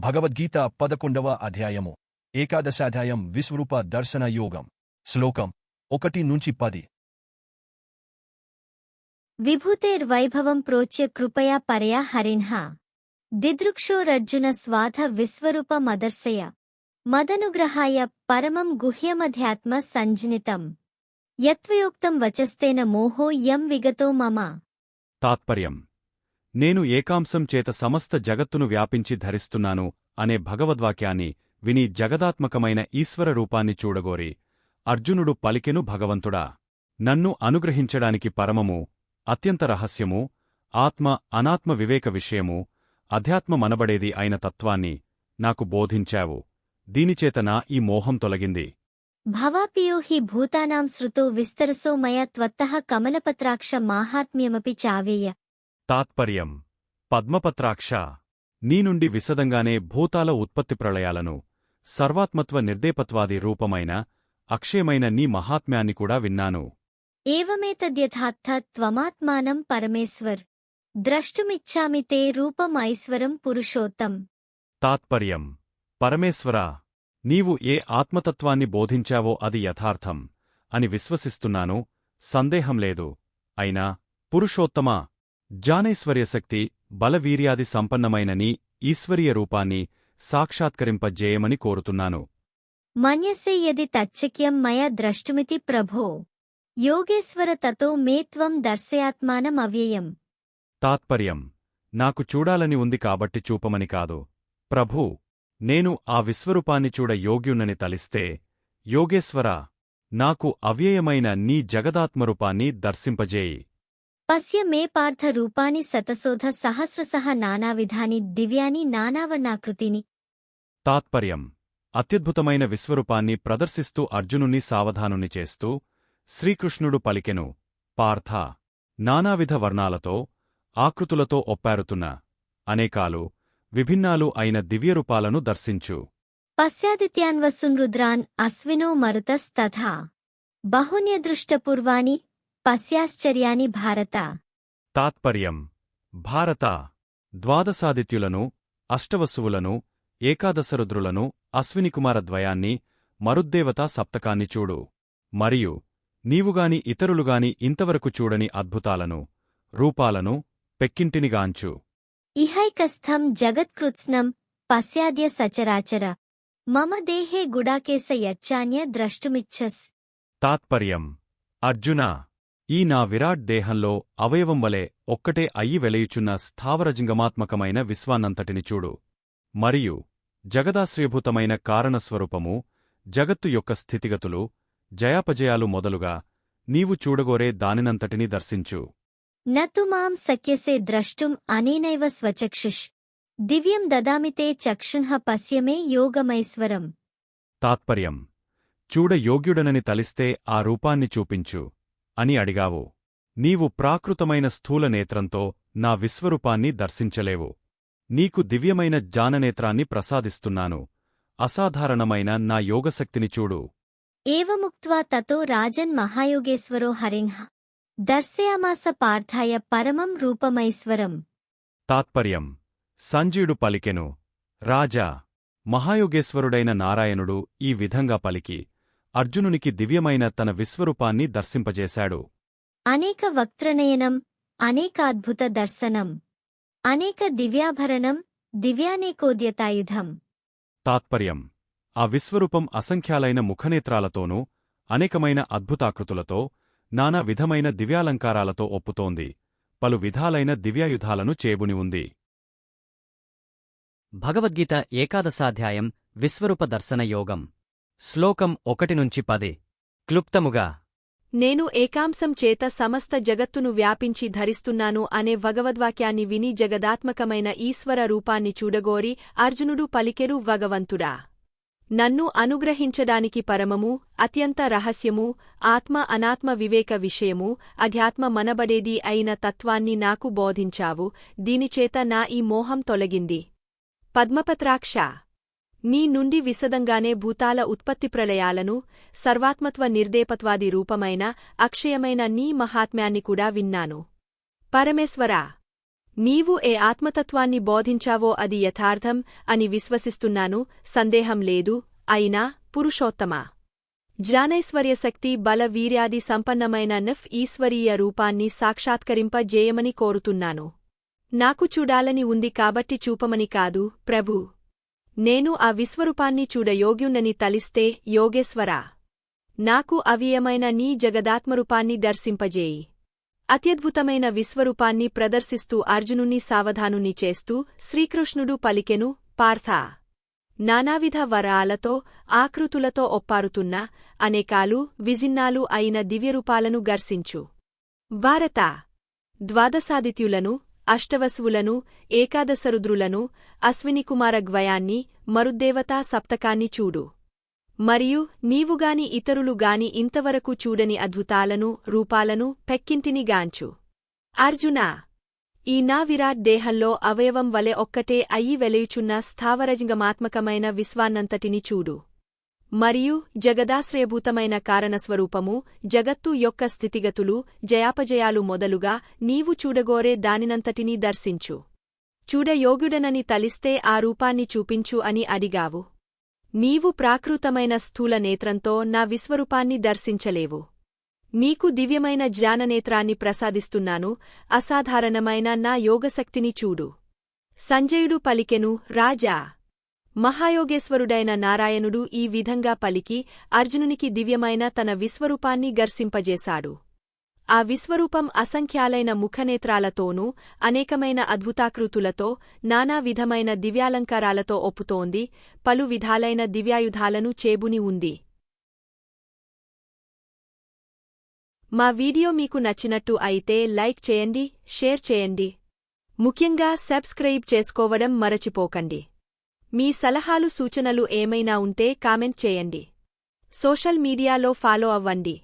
భగవద్గీత పదకొండవ అధ్యాయము. ఏకాదశాధ్యాయం విశ్వరూప దర్శన యోగం. శ్లోకం ఒకటి నుంచి పది. విభూతేర్వైభవం ప్రోచ్య కృపయా పరయా హరిణ్హ దిదృక్షోరర్జున స్వాధ విశ్వరూపమదర్శయ మదనుగ్రహాయ పరమం గుహ్యమధ్యాత్మ సంజనితం. యత్వయోక్తం వచస్తేన మోహో యం విగతో మమ. తాత్పర్యం. నేను ఏకాంశం చేత సమస్త జగత్తును వ్యాపించి ధరిస్తున్నాను అనే భగవద్వాక్యాన్ని విని జగదాత్మకమైన ఈశ్వర రూపాన్ని చూడగోరి. అర్జునుడు పలికెను భగవంతుడా. నన్ను అనుగ్రహించడానికి పరమము అత్యంత రహస్యము ఆత్మ అనాత్మ వివేక విషయము అధ్యాత్మ మనబడేది అయిన తత్వాన్ని నాకు బోధించావు. దీనిచేత నా ఈ మోహం తొలగింది. భవాపియో హి భూతానాం శృతో విస్తరసో మయా త్వత్త కమలపత్రాక్ష మాహాత్మ్యమపి చావేయ. తాత్పర్యం. పద్మపత్రాక్ష. నీ నుండి విశదంగానే భూతాల ఉత్పత్తి ప్రళయాలను సర్వాత్మత్వ నిర్దేపత్వాది రూపమైన అక్షయమైన నీ మహాత్మ్యాన్ని కూడా విన్నాను. ఏవమేతద్యథార్థ త్వమాత్మానం పరమేశ్వర్. ద్రష్టుమిచ్చామి తే రూపం ఐశ్వరం పురుషోత్తం. తాత్పర్యం. పరమేశ్వరా నీవు ఏ ఆత్మతత్వాన్ని బోధించావో అది యథార్థం అని విశ్వసిస్తున్నాను సందేహం లేదు. అయినా పురుషోత్తమా జానైశ్వర్యశక్తి బలవీర్యాది సంపన్నమైన నీ ఈశ్వరీయ రూపాన్ని సాక్షాత్కరింపజేయమని కోరుతున్నాను. మన్యసే యది తచ్చక్యం మయా ద్రష్టుమితి ప్రభో. యోగేశ్వర తతో మే త్వం దర్శయాత్మానం అవ్యయం. తాత్పర్యం. నాకు చూడాలని ఉంది కాబట్టి చూపమని కాదు. ప్రభూ నేను ఆ విశ్వరూపాన్ని చూడ యోగ్యున్నని తలిస్తే యోగేశ్వరా నాకు అవ్యయమైన నీ జగదాత్మరూపాన్ని దర్శింపజేయి. పశ్య మే పార్థ రూపాని శతశోధ సహస్రసహ నానావిధాని దివ్యాని నానావర్ణాకృతిని. తాత్పర్యం. అత్యద్భుతమైన విశ్వరూపాన్ని ప్రదర్శిస్తూ అర్జునుని సావధానుని చేస్తూ శ్రీకృష్ణుడు పలికెను. పార్థ నానావిధ వర్ణాలతో ఆకృతులతో ఒప్పారుతున్న అనేకాలు విభిన్నాలు అయిన దివ్యరూపాలను దర్శించు. పశ్యాదిత్యాన్వసున్ రుద్రాన్ అశ్వినో మరుతస్తథా బహున్యదృష్టపూర్వాణి పశ్యాశ్చర్యాని భారత. తాత్పర్యం. భారత. ద్వాదశాదిత్యులను అష్టవసువులను ఏకాదశరుద్రులను అశ్వినికుమారద్వయాన్ని మరుద్దేవతా సప్తకాన్ని చూడు. మరియు నీవుగాని ఇతరులుగాని ఇంతవరకు చూడని అద్భుతాలను రూపాలను పెక్కింటినిగాంచు ఇహైకస్థం జగత్కృత్స్నం పశ్యాద్య సచరాచర. మమ దేహే గుడాకేశ యచ్చాన్య ద్రష్టుమిచ్చస్. తాత్పర్యం. అర్జునా. ఈ నా విరాట్ దేహంలో అవయవం వలె ఒక్కటే అయ్యి వెలయుచున్న స్థావరజంగమాత్మకమైన విశ్వాన్నంతటిని చూడు. మరియు జగదాశ్రయభూతమైన కారణస్వరూపము జగత్తు యొక్క స్థితిగతులు జయాపజయాలు మొదలుగా నీవు చూడగోరే దానినంతటిని దర్శించు. నతు మాం సఖ్యసే ద్రష్టుం అనేనైవ స్వచక్షుష్. దివ్యం దదామితే చక్షుణ్హ పశ్యమే యోగమైశ్వరం. తాత్పర్యం. చూడ యోగ్యుడనని తలిస్తే ఆ రూపాన్ని చూపించు. అని అడిగావు. నీవు ప్రాకృతమైన స్థూల నేత్రంతో నా విశ్వరూపాన్ని దర్శించలేవు. నీకు దివ్యమైన జాననేత్రాన్ని ప్రసాదిస్తున్నాను. అసాధారణమైన నా యోగశక్తిని చూడు. ఏవముక్త్వా తతో రాజన్ మహాయోగేశ్వరో హరిణ్హ. దర్శయామాస పార్థాయ పరమం రూపమైశ్వరం. తాత్పర్యం. సంజయుడు పలికెను. రాజా మహాయోగేశ్వరుడైన నారాయణుడు ఈ విధంగా పలికి అర్జునునికి దివ్యమైన తన విశ్వరూపాన్ని దర్శింపజేశాడు. అనేక వక్త్రనయనం అనేకాద్భుత దర్శనం అనేక దివ్యాభరణం దివ్యానేకోద్యతాయుధం. తాత్పర్యం. ఆ విశ్వరూపం అసంఖ్యాలైన ముఖనేత్రాలతోనూ అనేకమైన అద్భుతాకృతులతో నానా విధమైన దివ్యాలంకారాలతో ఒప్పుతోంది. పలు విధాలైన దివ్యాయుధాలను చేబుని ఉంది. భగవద్గీత ఏకాదశాధ్యాయం విశ్వరూప దర్శన యోగం. శ్లోకం ఒకటి నుంచి పది. క్లుప్తముగా. నేను ఏకాంశం చేత సమస్త జగత్తును వ్యాపించి ధరిస్తున్నాను అనే భగవద్వాక్యాన్ని విని జగదాత్మకమైన ఈశ్వర రూపాన్ని చూడగోరి అర్జునుడు పలికెరు భగవంతుడా. నన్ను అనుగ్రహించడానికి పరమము అత్యంత రహస్యము ఆత్మ అనాత్మ వివేక విషయము అధ్యాత్మ మనబడేది అయిన తత్వాన్ని నాకు బోధించావు దీనిచేత నా ఈ మోహం తొలగింది. పద్మపత్రాక్ష. నీ నుండి విశదంగానే భూతాల ఉత్పత్తి ప్రళయాలను సర్వాత్మత్వ నిర్దేపత్వాది రూపమైన అక్షయమైన నీ మహాత్మ్యాన్ని కూడా విన్నాను. పరమేశ్వరా నీవు ఏ ఆత్మతత్వాన్ని బోధించావో అది యథార్థం అని విశ్వసిస్తున్నాను సందేహం లేదు అయినా పురుషోత్తమా. జ్ఞానైశ్వర్యశక్తి బల వీర్యాది సంపన్నమైన నఫ్ ఈశ్వరీయ రూపాన్ని సాక్షాత్కరింపజేయమని కోరుతున్నాను. నాకు చూడాలని ఉంది కాబట్టి చూపమని కాదు ప్రభూ నేను ఆ విశ్వరూపాన్ని చూడ యోగ్యున్నని తలిస్తే యోగేశ్వరా! నాకు అవియమైన నీ జగదాత్మరూపాన్ని దర్శింపజేయి. అత్యద్భుతమైన విశ్వరూపాన్ని ప్రదర్శిస్తూ అర్జునుణ్ణి సావధానుని చేస్తూ శ్రీకృష్ణుడు పలికెను పార్థా! నానావిధ వరాలతో ఆకృతులతో ఒప్పారుతున్న అనేకాలు విజిన్నాలు అయిన దివ్యరూపాలను గర్శించు భారత! ద్వాదశాదిత్యులను అష్టవసువులను ఏకాదశరుద్రులను అశ్వినికుమారగ్వయాన్ని మరుద్దేవతా సప్తకాన్ని చూడు. మరియు నీవుగాని ఇతరులుగాని ఇంతవరకు చూడని అద్భుతాలను రూపాలను పెక్కింటిని గాంచు. అర్జునా! ఈ నా విరాట్ దేహంలో అవయవం వలె ఒక్కటే అయ్యి వెలయుచున్న స్థావరజింగమాత్మకమైన విశ్వాన్నంతటిని చూడు. మరియు జగదాశ్రయభూతమైన కారణస్వరూపము జగత్తు యొక్క స్థితిగతులు జయాపజయాలు మొదలుగా నీవు చూడగోరే దానినంతటినీ దర్శించు. చూడయోగ్యుడనని తలిస్తే ఆ రూపాన్ని చూపించు అని అడిగావు. నీవు ప్రాకృతమైన స్థూల నేత్రంతో నా విశ్వరూపాన్ని దర్శించలేవు. నీకు దివ్యమైన జ్ఞాననేత్రాన్ని ప్రసాదిస్తున్నాను అసాధారణమైన నా యోగశక్తిని చూడు. సంజయుడు పలికెను రాజా! మహాయోగేశ్వరుడైన నారాయణుడు ఈ విధంగా పలికి అర్జునునికి దివ్యమైన తన విశ్వరూపాన్ని గర్సింపజేశాడు ఆ విశ్వరూపం అసంఖ్యాలైన ముఖనేత్రాలతోనూ అనేకమైన అద్భుతాకృతులతో నానా విధమైన దివ్యాలంకారాలతో ఒప్పుతోంది పలు విధాలైన దివ్యాయుధాలను చేబుని ఉంది. మా వీడియో మీకు నచ్చినట్టు అయితే లైక్ చేయండి షేర్ చేయండి. ముఖ్యంగా సబ్స్క్రైబ్ చేసుకోవడం మరచిపోకండి. మీ సలహాలు సూచనలు ఏమైనా ఉంటే కామెంట్ చేయండి. సోషల్ మీడియాలో ఫాలో అవ్వండి.